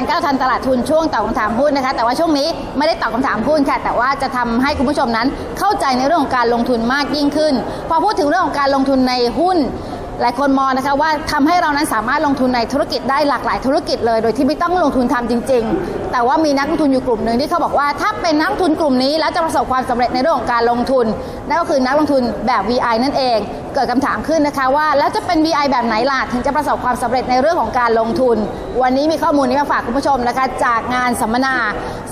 การก้าวทันตลาดทุนช่วงตอบคำถามหุ้นนะคะ แต่ว่าช่วงนี้ไม่ได้ตอบคำถามหุ้นค่ะ แต่ว่าจะทำให้คุณผู้ชมนั้นเข้าใจในเรื่องของการลงทุนมากยิ่งขึ้น พอพูดถึงเรื่องของการลงทุนในหุ้นหลายคนมองนะคะว่าทำให้เรานั้นสามารถลงทุนในธุรกิจได้หลากหลายธุรกิจเลย โดยที่ไม่ต้องลงทุนทำจริง ๆแต่ว่ามีนักลงทุนอยู่กลุ่มหนึ่งที่เขาบอกว่าถ้าเป็นนักลงทุนกลุ่มนี้ แล้วจะประสบความสำเร็จในเรื่องของการลงทุนนั่นก็คือนักลงทุนแบบ VI นั่นเอง เกิดคำถามขึ้นนะคะว่าแล้วจะเป็น VI แบบไหนล่ะถึงจะประสบความสำเร็จในเรื่องของการลงทุน วันนี้มีข้อมูลนี้มาฝากคุณผู้ชมนะคะจากงานสัมมนา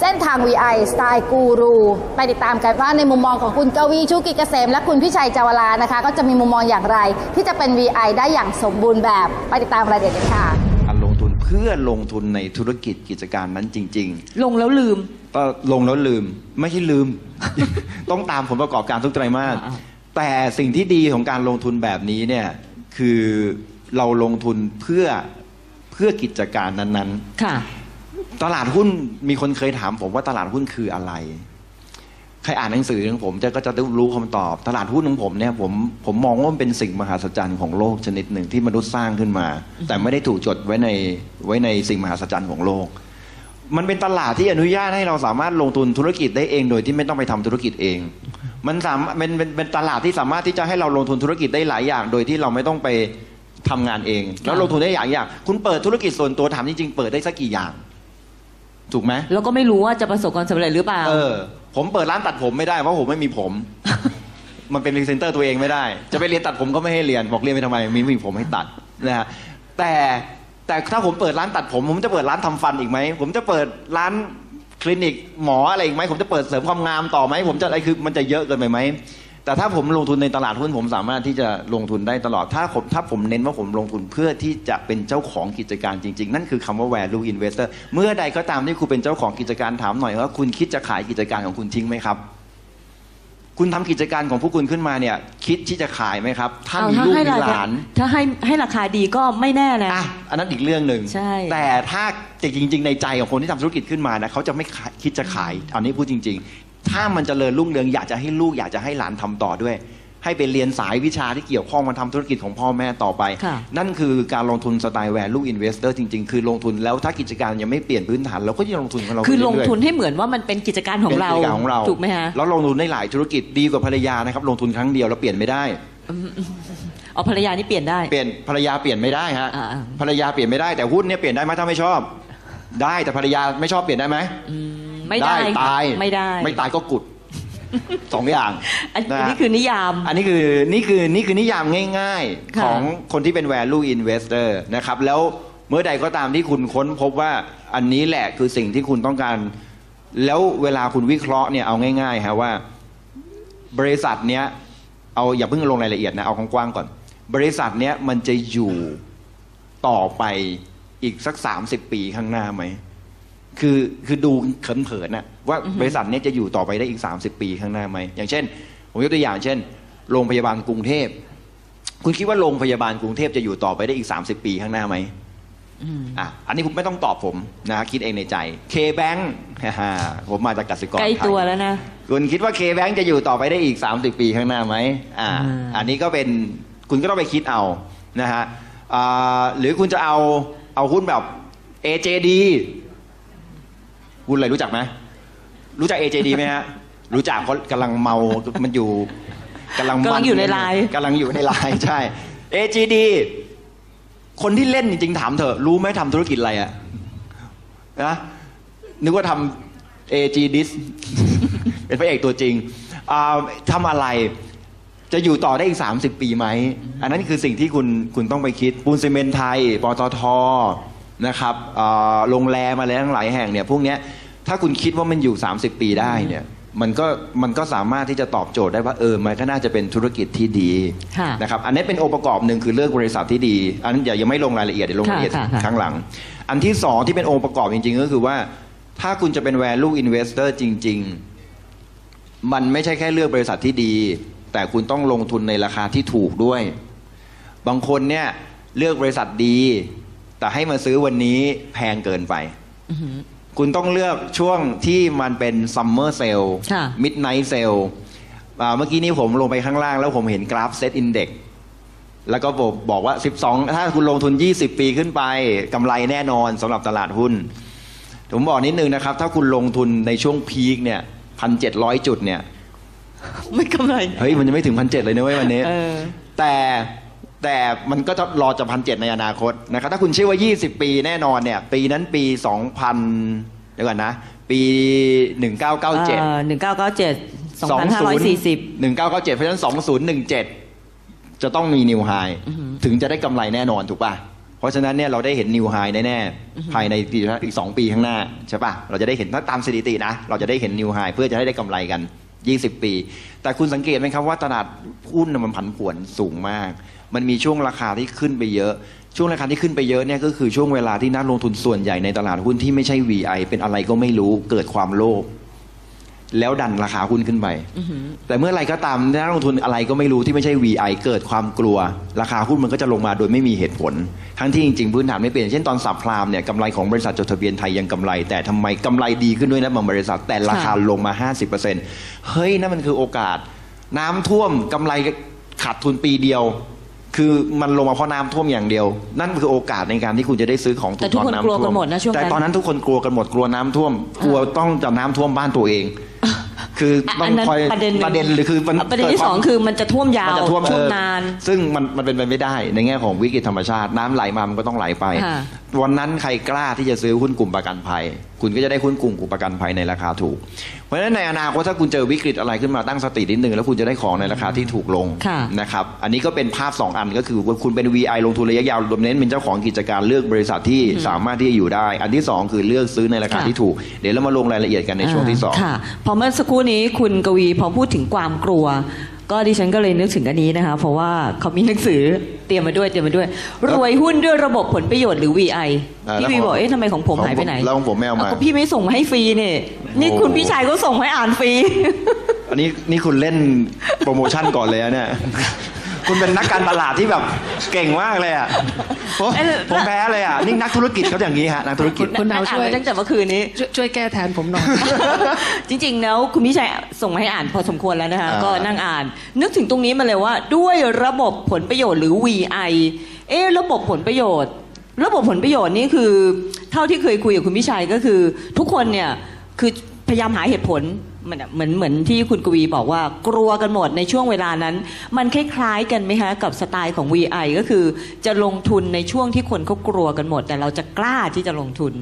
เส้นทาง VI สไตล์กูรูไปติดตามกันว่าในมุมมองของคุณกวีชูกิจเกษมและคุณพิชัยจาวลานะคะ ก็จะมีมุมมองอย่างไร ที่จะเป็น VI ได้อย่างสมบูรณ์แบบไปติดตามรายละเอียดกันค่ะ พื่อลงทุนในธุรกิจกิจการนั้นจริงลงแล้วลืมๆก็ลงแล้วลืมไม่ใช่ลืม ต้องตามผลประกอบการทุกไตรมาสอ่าแต่สิ่งที่ดีของการลงทุนแบบนี้เนี่ยคือเราลงทุนเพื่อเพื่อกิจการนั้นค่ะๆตลาดหุ้นมีคนเคยถามผมว่าตลาดหุ้นคืออะไร ใครอ่านหนังสือของผมจะก็จะรู้คำตอบ ตลาดหุ้นของผมเนี่ยผมผมมองว่ามันเป็นสิ่งมหัศจรรย์ของโลกชนิดหนึ่งที่มนุษย์สร้างขึ้นมา แต่ไม่ได้ถูกจดไว้ในไว้ในสิ่งมหัศจรรย์ของโลก มันเป็นตลาดที่อนุญาตให้เราสามารถลงทุนธุรกิจได้เองโดยที่ไม่ต้องไปทำธุรกิจเอง มันสามารถเป็นเป็นเป็นตลาดที่สามารถที่จะให้เราลงทุนธุรกิจได้หลายอย่าง โดยที่เราไม่ต้องไปทำงานเอง แล้วลงทุนได้อย่างอย่าง คุณเปิดธุรกิจส่วนตัวถามจริงๆเปิดได้สักกี่อย่าง ถูกไหมแล้วก็ไม่รู้ว่าจะประสบความสำเร็จหรือเปล่า เออ ผมเปิดร้านตัดผมไม่ได้เพราะผมไม่มีผม มันเป็นพรีเซนเตอร์ตัวเองไม่ได้ จะไปเรียนตัดผมก็ไม่ให้เรียนบอกเรียนไปทำไมมีไม่มีผมให้ตัดนะฮะแต่แต่ถ้าผมเปิดร้านตัดผม ผมจะเปิดร้านทำฟันอีกไหมผมจะเปิดร้านคลินิกหมออะไรอีกไหมผมจะเปิดเสริมความงามต่อไหมผมจะอะไรคือมันจะเยอะเกินไปไหม แต่ถ้าผมลงทุนในตลาดหุ้นผมสามารถที่จะลงทุนได้ตลอด ถ้าผมถ้าผมเน้นว่าผมลงทุนเพื่อที่จะเป็นเจ้าของกิจการจริง ๆ นั่นคือคำว่า value investor เมื่อใดก็ตามที่คุณเป็นเจ้าของกิจการถามหน่อยว่าคุณคิดจะขายกิจการของคุณทิ้งไหมครับ คุณทำกิจการของพวกคุณขึ้นมาเนี่ย คิดที่จะขายไหมครับถ้าเอามีถ้าลูกให้มีราหคาลาน ถ้าให้ให้ราคาดีก็ไม่แน่นะอะอันนั้นอีกเรื่องหนึ่งใช่แต่ถ้าจริงๆในใจของคนที่ทำธุรกิจขึ้นมานะเขาจะไม่ขายคิดจะขายอันนี้พูดจริง ๆ ถ้ามันจเจริญรุ่งเรืองอยากจะให้ลูกอยากจะให้หลานทำต่อด้วย ให้ไปเรียนสายวิชาที่เกี่ยวข้องมาทำธุรกิจของพ่อแม่ต่อไปค่ะนั่นคือการลงทุนสไตล์ value investor จริงๆ คือลงทุนแล้วถ้ากิจการยังไม่เปลี่ยนพื้นฐานเราก็ยังลงทุนของเราคือไปลงเรื่ยๆทุนให้เหมือนว่ามันเป็นกิจการของเราป็นกิจการของเราถูกไหมฮะแล้วลงทุนได้หลายธุรกิจดีกว่าภรรยานะครับลงทุนครั้งเดียวแล้วเปลี่ยนไม่ได้เอาภรรยานี่เปลี่ยนได้เปลี่ยนภรรยาเปลี่ยนไม่ได้ฮะอ่าภรรยาเปลี่ยนไม่ได้แต่หุ้นเนี่ยเปลี่ยนได้ไหมถ้าไม่ชอบ ได้แต่ภรรยาไม่ชอบเปลี่ยนได้ไหมอืม ไม่ได้ตายไม่ได้ ไม่ตายก็กุดสองอย่างอันนะอันฮะนี้คือนิยาม อันนี้คือนี่คือนี่คือนิยามง่ายๆค่ะของคนที่เป็น value investor นะครับ แล้วเมื่อใดก็ตามที่คุณค้นพบว่าอันนี้แหละคือสิ่งที่คุณต้องการ แล้วเวลาคุณวิเคราะห์เนี่ยเอาง่ายๆฮะว่า บริษัทเนี้ยเอาอย่าเพิ่งลงรายละเอียดนะ เอากว้างๆก่อน บริษัทเนี้ยมันจะอยู่ต่อไปอีกสักสามสิบปีข้างหน้าไหม คือคือดูเขินๆนะว่าบริษัทเนี้ยจะอยู่ต่อไปได้อีก 30 ปีข้างหน้าไหมอย่างเช่น ผมยกตัวอย่างเช่น โรงพยาบาลกรุงเทพ คุณคิดว่าโรงพยาบาลกรุงเทพจะอยู่ต่อไปได้อีก 30 ปีข้างหน้าไหมอืมอะอันนี้คุณไม่ต้องตอบผมนะคิดเองในใจ K-Bank ฮ่าๆผมมาจากกสิกรใกล้ไทยตัวแล้วนะ คุณคิดว่า K-Bank จะอยู่ต่อไปได้อีก 30 ปีข้างหน้าไหมอ่าอ่าอันนี้ก็เป็นคุณก็ต้องไปคิดเอานะฮะอ่าหรือคุณจะเอาเอาหุ้นแบบ AJD หุ้นอะไรรู้จักไหมรู้จัก AJD ไหมฮะรู้จักเขากำลังเมา มันอยู่กำลังกำลังอยู่ในไลน์ กำลังอยู่ในไลน์ใช่ AJD คนที่เล่นจริงๆถามเถอะ รู้ไหมทำธุรกิจอะไรอะนะนึกว่าทำ AG Dis เป็นพระเอกตัวจริงอ่าทำอะไรจะอยู่ต่อได้อีก 30 ปีไหม อันนั้นคือสิ่งที่คุณคุณต้องไปคิดปูนซีเมนต์ไทยปตทนะครับอ่าโรงแรมอะไรทั้งหลายแห่งเนี่ย พวกเนี้ย ถ้าคุณคิดว่ามันอยู่ 30 ปีได้เนี่ยมันก็มันก็สามารถที่จะตอบโจทย์ได้ว่าเออมันก็น่าจะเป็นธุรกิจที่ดีค่ะนะครับอันนี้เป็นองค์ประกอบหนึ่งคือเลือกบริษัทที่ดี อันนั้นอย่ายังไม่ลงรายละเอียดเดี๋ยวลงรายละเอียดค่ะค่ะข้างหลัง อันที่สองที่เป็นองค์ประกอบจริง ๆ ก็คือว่า ถ้าคุณจะเป็น value investor จริง ๆ มันไม่ใช่แค่เลือกบริษัทที่ดี แต่คุณต้องลงทุนในราคาที่ถูกด้วย บางคนเนี่ยเลือกบริษัทดี แต่ให้มาซื้อวันนี้แพงเกินไปอื้อหือ คุณต้องเลือกช่วงที่มันเป็นซัมเมอร์เซลค่ะ มิดไนท์เซลเมื่อกี้นี้ผมลงไปข้างล่างแล้วผมเห็นกราฟเซตอินเด็กแล้วก็บอกบอกว่า 12 ถ้าคุณลงทุน 20 ปีขึ้นไปกำไรแน่นอนสำหรับตลาดหุ้น ผมบอกนิดนึงนะครับ ถ้าคุณลงทุนในช่วงพีคเนี่ยพันเจ็ดร้อยจุดเนี่ย ไม่กำไร เฮ้ย มันจะไม่ถึงพันเจ็ดเลยนะเว้ยวันนี้ เออ แต่ แต่มันก็จะรอจะพันเจ็ดในอนาคตนะครับถ้าคุณเชื่อว่า 20 ปีแน่นอนเนี่ย ปีนั้นปี 2000 เดี๋ยวก่อนนะ ปี 1997หนึ่งเก้าเก้าเจ็ดสองพันห้าร้อยสี่สิบ1997 เพราะฉะนั้น 2017 จะต้องมีนิวไฮถึงจะได้กำไรแน่นอนถูกป่ะ เพราะฉะนั้นเนี่ยเราได้เห็นนิวไฮแน่ๆภายในปีอีก2ปีข้างหน้าใช่ป่ะ เราจะได้เห็นถ้าตามสถิตินะ เราจะได้เห็นนิวไฮเพื่อจะให้ได้กำไรกัน 20 ปี แต่คุณสังเกตไหมครับว่าตลาดหุ้นมันผันผวนสูงมาก มันมีช่วงราคาที่ขึ้นไปเยอะ ช่วงราคาที่ขึ้นไปเยอะเนี่ยก็คือช่วงเวลาที่นักลงทุนส่วนใหญ่ในตลาดหุ้นที่ไม่ใช่ VI เป็นอะไรก็ไม่รู้เกิดความโลภ แล้วดันราคาหุ้นขึ้นไป แต่เมื่อไหรก็ตามนักลงทุนอะไรก็ไม่รู้ที่ไม่ใช่ VI เกิดความกลัว ราคาหุ้นมันก็จะลงมาโดยไม่มีเหตุผล ทั้งที่จริงๆพื้นฐานไม่เปลี่ยน เช่นตอนสับพรามเนี่ยกำไรของบริษัทจดทะเบียนไทยยังกำไร แต่ทำไมกำไรดีขึ้นด้วยนะบางบริษัทแต่ราคาลงมา 50%เฮ้ยนั่นมันคือโอกาส น้ำท่วมกำไรขาดทุนปีเดียว คือมันลงมาเพราะน้ำท่วมอย่างเดียว นั่นคือโอกาสในการที่คุณจะได้ซื้อของถูแต่กทุกตอนคนน้ำกลัวท่วกันมหมดนะช่วงนั้น แต่ตอนนั้นทุกคนกลัวกันหมดกลัวน้ำท่วม กลัวต้องจะน้ำท่วมบ้านตัวเอง คือต้ออังนนั้นคอยประเด็นหนึ่งประเด็นหรือคือมันประเด็นที่กิดความสองคือมันจะท่วมยาวมันจะท่วมช่วงเออนาน ซึ่งมันมันเป็นไปไม่ได้ในแง่ของวิกฤตธรรมชาติ น้ำไหลมามันก็ต้องไหลไป ค่ะวันนั้นใครกล้าที่จะซื้อหุ้นกลุ่มประกันภัยคุณก็จะได้หุ้นกลุ่มกลุ่มประกันภัยในราคาถูก เพราะฉะนั้นในอนาคตถ้าคุณเจอวิกฤตอะไรขึ้นมาตั้งสตินิดนึงแล้วคุณจะได้ของในราคาที่ถูกลงค่ะนะครับอันนี้ก็เป็นภาพ 2 อันก็คือว่าคุณเป็น VI ลงทุนระยะยาวรวมเน้นเป็นเจ้าของกิจการเลือกบริษัทที่สามารถที่จะอยู่ได้ อันที่สองคือเลือกซื้อในราคาค่ะที่ถูก เดี๋ยวเรามาลงรายละเอียดกันในช่วงที่สองค่ะพอเมื่อสักครู่นี้คุณกวีพอพูดถึงความกลัว ก็ดิฉันก็เลยนึกถึงอันนี้นะคะ เพราะว่าเขามีหนังสือเตรียมมาด้วยเตรียมมาด้วย รวยหุ้นด้วยระบบผลประโยชน์หรือ VI อ่าพี่แล้ววีของบอกเอ๊ะทำไมของผมหายไปไหนแล้วของผมไม่เอามาก็พี่ไม่ส่งมาให้ฟรีเนี่ยนี่โอ้คุณพี่ชายก็ส่งมาให้อ่านฟรี อันนี้นี่คุณเล่นโปรโมชั่นก่อนเลยอะเนี่ย คุณเป็นนักการตลาดที่แบบเก่งมากเลยอะผมเอ้ยผมแพ้เลยอะนี่นักธุรกิจเขาอย่างนี้ฮะนักธุรกิจคุณดาวช่วยอ่นมตั้งแต่เมื่อคืนนี้ช่วยช่วยแก้แทนผมหน่อยจริงๆแล้วคุณพี่ชัยส่งมาให้อ่านพอสมควรแล้วนะคะอ่าก็นั่งอ่าน นึกถึงตรงนี้มาเลยว่า ด้วยระบบผลประโยชน์หรือ VI เอ๊ะระบบผลประโยชน์ ระบบผลประโยชน์นี่คือ เท่าที่เคยคุยกับคุณพี่ชัยก็คือ ทุกคนเนี่ยคือ พยายามหาเหตุผลเหมือนเหมือนเหมือนที่คุณกวีบอกว่ากลัวกันหมดในช่วงเวลานั้น มันคล้ายๆกันไหมคะกับสไตล์ของ VI ก็คือจะลงทุนในช่วงที่คนเขากลัวกันหมด แต่เราจะกล้าที่จะลงทุน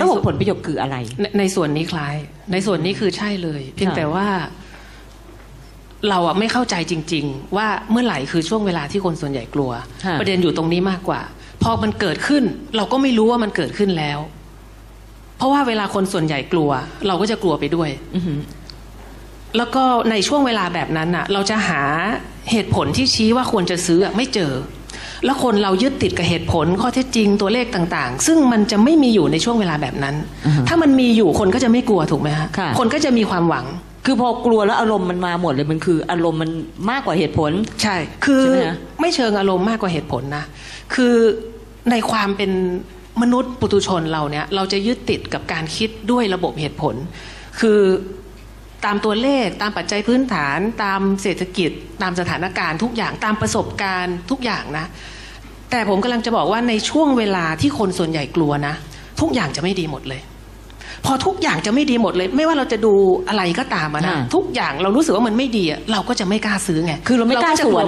ระบบผลประโยชน์คืออะไรในในส่วนนี้คล้าย ในส่วนนี้คือใช่เลย เพียงค่ะแต่ว่าเราอะไม่เข้าใจจริง ๆ ว่าเมื่อไหร่คือช่วงเวลาที่คนส่วนใหญ่กลัวค่ะประเด็นอยู่ตรงนี้มากกว่า พอมันเกิดขึ้น เราก็ไม่รู้ว่ามันเกิดขึ้นแล้วเพ ราะว่าเวลาคนส่วนใหญ่กลัว เราก็จะกลัวไปด้วยอือหือแล้วก็ในช่วงเวลาแบบนั้นน่ะ เราจะหาเหตุผลที่ชี้ว่าควรจะซื้ออะไม่เจอ แล้วคนเรายึดติดกับเหตุผลข้อเท็จจริงตัวเลขต่างๆ ซึ่งมันจะไม่มีอยู่ในช่วงเวลาแบบนั้นอือฮะถ้ามันมีอยู่คนก็จะไม่กลัวถูกไหมฮะค่ะคนก็จะมีความหวัง คือพอกลัวแล้วอารมณ์มันมาหมดเลยมันคือ อารมณ์มันมากกว่าเหตุผล ใช่ คือใช่ไหมฮะไม่เชิงอารมณ์มากกว่าเหตุผลนะคือในความเป็น มนุษย์ปุถุชนเราเนี่ยเราจะยึดติดกับการคิดด้วยระบบเหตุผล คือตามตัวเลขตามปัจจัยพื้นฐานตามเศรษฐกิจ ตามสถานการณ์ทุกอย่างตามประสบการณ์ทุกอย่างนะ แต่ผมกำลังจะบอกว่าในช่วงเวลาที่คนส่วนใหญ่กลัวนะ ทุกอย่างจะไม่ดีหมดเลย พอทุกอย่างจะไม่ดีหมดเลย ไม่ว่าเราจะดูอะไรก็ตามอะนะอ่า ทุกอย่างเรารู้สึกว่ามันไม่ดีอะเราก็จะไม่กล้าซื้อไงคือเราไม่กล้าจะสวน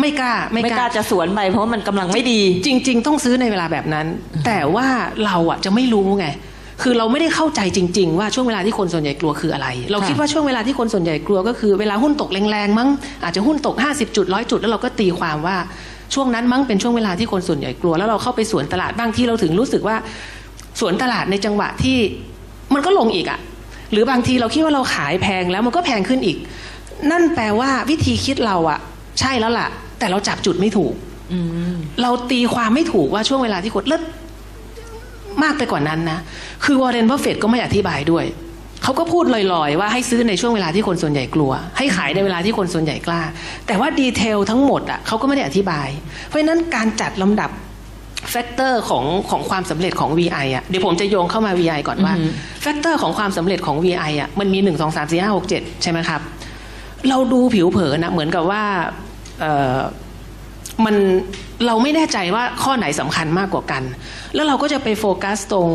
ไม่กล้าไม่กล้าจะสวนไปเพราะมันกำลังไม่ดี จริง ๆ ต้องซื้อในเวลาแบบนั้น แต่ว่าเราอะจะไม่รู้ไง คือเราไม่ได้เข้าใจจริง ๆ ว่าช่วงเวลาที่คนส่วนใหญ่กลัวคืออะไร เราคิดค่ะว่าช่วงเวลาที่คนส่วนใหญ่กลัวก็คือเวลาหุ้นตกแรงๆมั้งอาจจะหุ้นตก 50 จุดร้อยจุดแล้วเราก็ตีความว่าช่วงนั้นมั้งเป็นช่วงเวลาที่คนส่วนใหญ่กลัวแล้วเราเข้าไปสวนตลาดบางที่เราถึงรู้สึกว่า สวนตลาดในจังหวะที่ มันก็ลงอีกอะหรือบางทีเราคิดว่าเราขายแพงแล้วมันก็แพงขึ้นอีก นั่นแปลว่าวิธีคิดเราอะใช่แล้วล่ะ แต่เราจับจุดไม่ถูกอืมเราตีความไม่ถูกว่าช่วงเวลาที่กดเลิศมากไปกว่านั้นนะ คือวอร์เรนบัฟเฟตก็ไม่อธิบายด้วย เขาก็พูดลอยๆ ว่าให้ซื้อในช่วงเวลาที่คนส่วนใหญ่กลัว ให้ขายในเวลาที่คนส่วนใหญ่กล้า แต่ว่าดีเทลทั้งหมดอะเขาก็ไม่ได้อธิบาย เพราะฉะนั้นการจัดลำดับ แฟกเตอร์ของของความสำเร็จของ VI อะเดี๋ยวผมจะโยงเข้ามา VI ก่อนว่าอือฮึแฟกเตอร์ของความสำเร็จของ VI อะมันมีหนึ่งสองสามสี่ห้าหกเจ็ดใช่ไหมครับ เราดูผิวเผินนะเหมือนกับว่าเอ่อมันเราไม่แน่ใจว่าข้อไหนสำคัญมากกว่ากัน แล้วเราก็จะไปโฟกัสตรง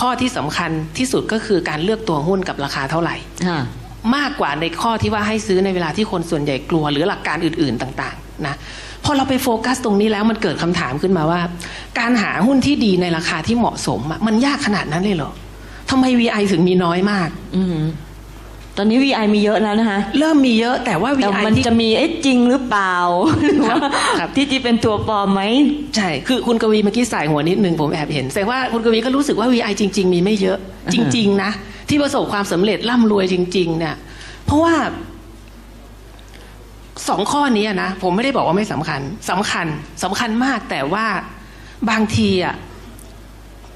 ข้อที่สำคัญที่สุดก็คือการเลือกตัวหุ้นกับราคาเท่าไหร่ค่ะมากกว่าในข้อที่ว่าให้ซื้อในเวลาที่คนส่วนใหญ่กลัวหรือหลักการอื่น ๆต่าง ๆ นะ พอเราไปโฟกัสตรงนี้แล้วมันเกิดคำถามขึ้นมาว่า การหาหุ้นที่ดีในราคาที่เหมาะสมอะมันยากขนาดนั้นเลยเหรอทำไม VI ถึงมีน้อยมาก อืมตอนนี้ VI มีเยอะแล้วนะคะเริ่มมีเยอะแต่ว่าแต่ VI มันที่จะมีเอ๊ะจริงหรือเปล่าหรือว่าครับที่ที่เป็นตัวปลอมไหมใช่คือคุณกวีเมื่อกี้ใส่หัวนิดนึงผมแอบเห็นแต่ว่าคุณกวีก็รู้สึกว่า VI จริง ๆ มีไม่เยอะ จริง ๆ นะ ที่ประสบความสำเร็จร่ำรวยจริง ๆ เนี่ย เพราะว่า สองข้อนี้อะนะผมไม่ได้บอกว่าไม่สำคัญสำคัญสำคัญมากแต่ว่าบางทีอะ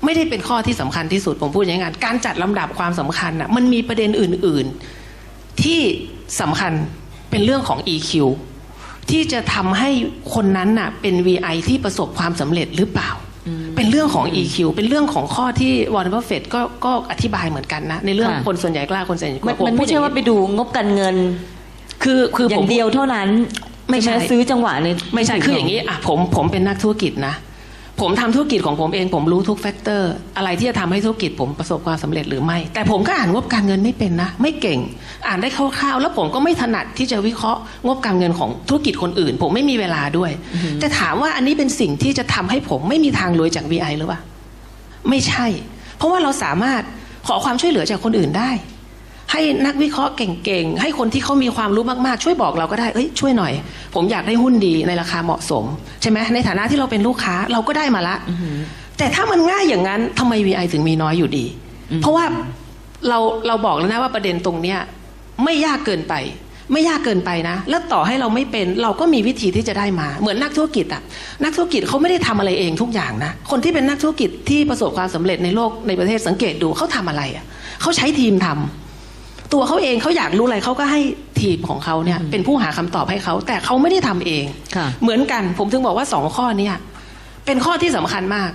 ไม่ได้เป็นข้อที่สำคัญที่สุดผมพูดอย่างนั้นการจัดลำดับความสำคัญอะมันมีประเด็นอื่น ๆ ที่สำคัญเป็นเรื่องของ EQ ที่จะทำให้คนนั้นน่ะ เป็น VI ที่ประสบความสำเร็จหรือเปล่า เป็นเรื่องของ EQ เป็นเรื่องของข้อที่วอร์เนอร์เฟดก็ก็อธิบายเหมือนกันนะ ในเรื่องค่ะคนส่วนใหญ่กล้าคนส่วนใหญ่กลัมัวนมันไม่ใช่ว่าไปดูงบการเงิน คือคืออผย่ามงเดียวเท่านั้นไม่ใช่หซื้อจังหวะในไม่ใช่คืออย่างนี้อะผมผมเป็นนักธุรกิจนะ ผมทำธุรกิจของผมเองผมรู้ทุกแฟกเตอร์ อะไรที่จะทำให้ธุรกิจผมประสบความสำเร็จหรือไม่ แต่ผมก็อ่านงบการเงินไม่เป็นนะ ไม่เก่ง อ่านได้คร่าวๆ แล้วผมก็ไม่ถนัดที่จะวิเคราะห์งบการเงินของธุรกิจคนอื่น ผมไม่มีเวลาด้วย แต่ถามว่าอันนี้เป็นสิ่งที่จะทำให้ผมไม่มีทางรวยจาก VI หรือเปล่า ไม่ใช่ เพราะว่าเราสามารถขอความช่วยเหลือจากคนอื่นได้ ให้นักวิเคราะห์เก่งๆ ให้คนที่เขามีความรู้มากๆ ช่วยบอกเราก็ได้ เอ้ยช่วยหน่อย ผมอยากได้หุ้นดีในราคาเหมาะสม ใช่ไหมในฐานะที่เราเป็นลูกค้าเราก็ได้มาละแต่ถ้ามันง่ายอย่างนั้นทำไม VI ถึงมีน้อยอยู่ดี เพราะว่าเราเราบอกแล้วนะว่าประเด็นตรงเนี้ยไม่ยากเกินไป ไม่ยากเกินไปนะ แล้วต่อให้เราไม่เป็นเราก็มีวิธีที่จะได้มา เหมือนนักธุรกิจอะนักธุรกิจเขาไม่ได้ทำอะไรเองทุกอย่างนะคนที่เป็นนักธุรกิจที่ประสบความสำเร็จในโลกในประเทศสังเกตดูเขาทำอะไรอะเขาใช้ทีมทำ ตัวเขาเองเขาอยากรู้อะไรเขาก็ให้ทีมของเขาเนี่ยเป็นผู้หาคำตอบให้เขาแต่เขาไม่ได้ทำเองค่ะเหมือนกันผมถึงบอกว่าสองข้อเนี้ยเป็นข้อที่สำคัญมาก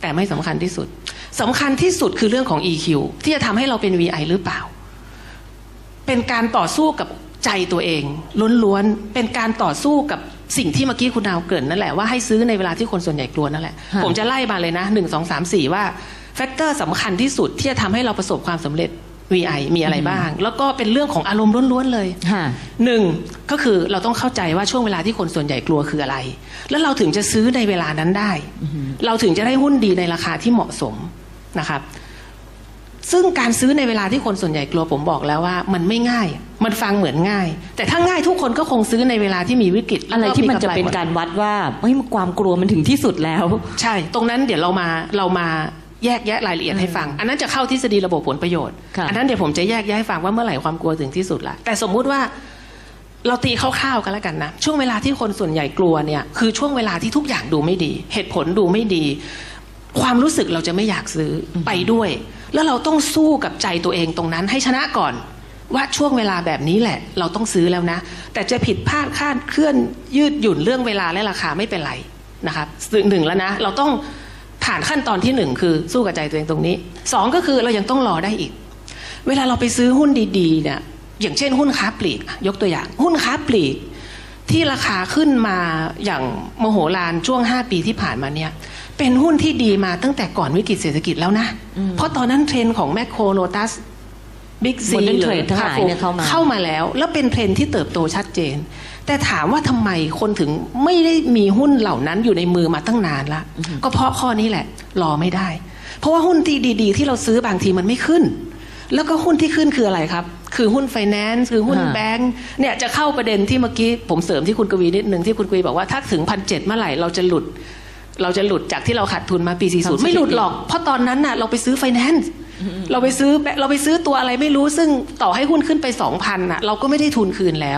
แต่ไม่สำคัญที่สุดสำคัญที่สุดคือเรื่องของ EQ ที่จะทำให้เราเป็น VI หรือเปล่า เป็นการต่อสู้กับใจตัวเองล้วนๆเป็นการต่อสู้กับสิ่งที่เมื่อกี้คุณดาวเกริ่นนั่นแหละว่าให้ซื้อในเวลาที่คนส่วนใหญ่กลัวนั่นแหละค่ะผมจะไล่มาเลยนะหนึ่งสองสามสี่ว่าแฟกเตอร์สำคัญที่สุดที่จะทำให้เราประสบความสำเร็จ VI มีอะไรบ้าง แล้วก็เป็นเรื่องของอารมณ์ล้วนๆเลยค่ะหนึ่งก็คือเราต้องเข้าใจว่าช่วงเวลาที่คนส่วนใหญ่กลัวคืออะไร แล้วเราถึงจะซื้อในเวลานั้นได้ เราถึงจะได้หุ้นดีในราคาที่เหมาะสมนะครับ ซึ่งการซื้อในเวลาที่คนส่วนใหญ่กลัวผมบอกแล้วว่า มันไม่ง่าย มันฟังเหมือนง่าย แต่ถ้าง่ายทุกคนก็คงซื้อในเวลาที่มีวิกฤตอะไรที่มันจะเป็นการวัดว่าเฮ้ยความกลัวมันถึงที่สุดแล้ว ใช่ ตรงนั้นเดี๋ยวเรามาเรามา แยกแยะรายละเอียดให้ฟัง อันนั้นจะเข้าทฤษฎีระบบผลประโยชน์ค่ะอันั้นเดี๋ยวผมจะแยกแยะให้ฟังว่าเมื่อไหร่ความกลัวถึงที่สุดละแต่สมมุติว่าเราตีคร่าวๆกันแล้วกันนะ ช่วงเวลาที่คนส่วนใหญ่กลัวเนี่ยคือช่วงเวลาที่ทุกอย่างดูไม่ดี เหตุผลดูไม่ดี ความรู้สึกเราจะไม่อยากซื้ออไปด้วย แล้วเราต้องสู้กับใจตัวเองตรงนั้นให้ชนะก่อน ว่าช่วงเวลาแบบนี้แหละ เราต้องซื้อแล้วนะ แต่จะผิดพลาดคลาดเคลื่อนยืดหยุ่นเรื่องเวลาและราคาไม่เป็นไรนะครับหนึ่งแล้วนะ เราต้อง ผ่านขั้นตอนที่หนึ่งคือสู้กับใจตัวเองตรงนี้สองก็คือเรายังต้องรอได้อีก เวลาเราไปซื้อหุ้นดีๆเนี่ยอย่างเช่นหุ้นค้าปลีกอะยกตัวอย่าง หุ้นค้าปลีก ที่ราคาขึ้นมาอย่างโมโหลานช่วง 5 ปีที่ผ่านมาเนี่ยเป็นหุ้นที่ดีมาตั้งแต่ก่อนวิกฤตเศรษฐกิจแล้วนะ เพราะตอนนั้นเทรนด์ของแมคโครโ o ตัสบิ๊กซี Modern Trade ทั้งหลายเนี่ยเข้ามาเข้ามาแล้ว แล้วเป็นเทรนด์ที่เติบโตชัดเจน แต่ถามว่าทำไมคนถึงไม่ได้มีหุ้นเหล่านั้นอยู่ในมือมาตั้งนานละก็เพราะข้อนี้แหละ รอไม่ได้ เพราะว่าหุ้นที่ดี ๆ ที่เราซื้อบางทีมันไม่ขึ้น แล้วก็หุ้นที่ขึ้นคืออะไรครับ คือหุ้นไฟแนนซ์คือหุ้นอ่าแบงก์เนี่ยจะเข้าประเด็นที่เมื่อกี้ผมเสริมที่คุณกวีนิดนึงที่คุณกวีบอกว่าถ้าถึงพันเจ็ดเมื่อไหร่เราจะหลุด เราจะหลุดจากที่เราขาดทุนมาปี 40 ไม่หลุดหรอก เพราะตอนนั้นน่ะเราไปซื้อไฟแนนซ์เราไปซื้อเราไปซื้อตัวอะไรไม่รู้ซึ่งต่อให้หุ้นขึ้นไป2,000น่ะเราก็ไม่ได้ทุนคืนแล้ว